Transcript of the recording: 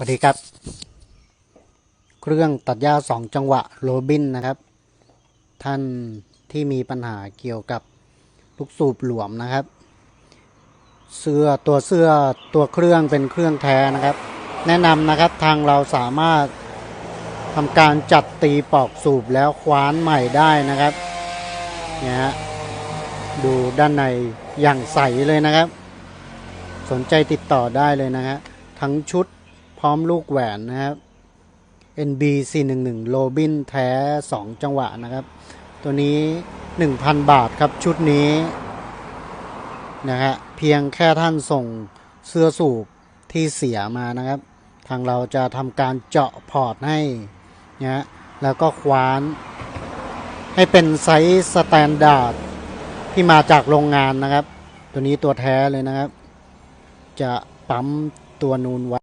สวัสดีครับ เครื่องตัดหญ้าสองจังหวะโรบินนะครับ ท่านที่มีปัญหาเกี่ยวกับลูกสูบหลวมนะครับ เสื้อตัวเสื้อตัวเครื่องเป็นเครื่องแท้นะครับ แนะนำนะครับทางเราสามารถทำการจัดตีปอกสูบแล้วคว้านใหม่ได้นะครับเนี่ยฮะดูด้านในอย่างใสเลยนะครับ สนใจติดต่อได้เลยนะฮะทั้งชุด พร้อมลูกแหวนนะครับ NB 411โรบินแท้ 2 จังหวะนะครับ ตัวนี้ 1,000 บาทครับชุดนี้นะฮะเพียงแค่ท่านส่งเสื้อสูบที่เสียมานะครับ ทางเราจะทำการเจาะพอร์ตให้นะฮะแล้วก็คว้าน ให้เป็นไซส์สแตนดาร์ดที่มาจากโรงงานนะครับ ตัวนี้ตัวแท้เลยนะครับ จะปั๊มตัวนูนไว้